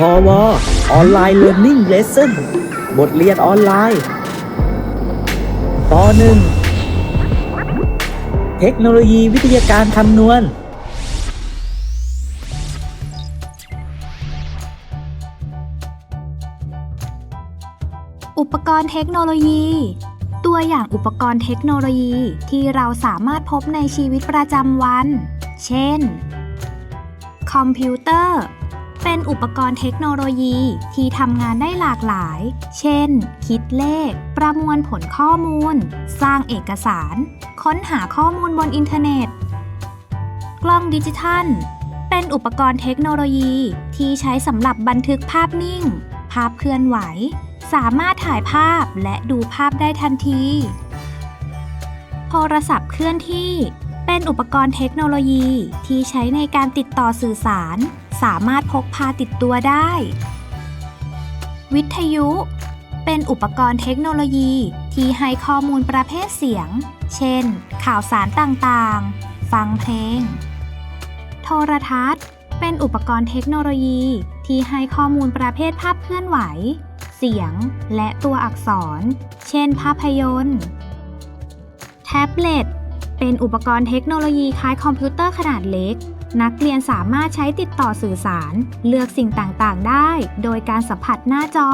พอวออนไลน์เรียน i ิ g เลส s o n บทเรียนออนไลน์ปหนึ่งเทคโนโลยีวิทยาการคำนวณ อุปกรณ์เทคโนโลยี ตัวอย่างอุปกรณ์เทคโนโลยีที่เราสามารถพบในชีวิตประจำวัน เช่น คอมพิวเตอร์ เป็นอุปกรณ์เทคโนโลยีที่ทำงานได้หลากหลาย เช่น คิดเลข ประมวลผลข้อมูล สร้างเอกสาร ค้นหาข้อมูลบนอินเทอร์เน็ต กล้องดิจิทัล เป็นอุปกรณ์เทคโนโลยีที่ใช้สำหรับบันทึกภาพนิ่ง ภาพเคลื่อนไหว สามารถถ่ายภาพและดูภาพได้ทันที โทรศัพท์เคลื่อนที่ เป็นอุปกรณ์เทคโนโลยีที่ใช้ในการติดต่อสื่อสาร สามารถพกพาติดตัวได้ วิทยุ เป็นอุปกรณ์เทคโนโลยีที่ให้ข้อมูลประเภทเสียง เช่น ข่าวสารต่างๆ ฟังเพลง โทรทัศน์ เป็นอุปกรณ์เทคโนโลยีที่ให้ข้อมูลประเภทภาพเคลื่อนไหว เสียง และตัวอักษร เช่น ภาพยนตร์แท็บเล็ตเป็นอุปกรณ์เทคโนโลยีคล้ายคอมพิวเตอร์ขนาดเล็ก นักเรียนสามารถใช้ติดต่อสื่อสาร เลือกสิ่งต่างๆ ได้ โดยการสัมผัสหน้าจอ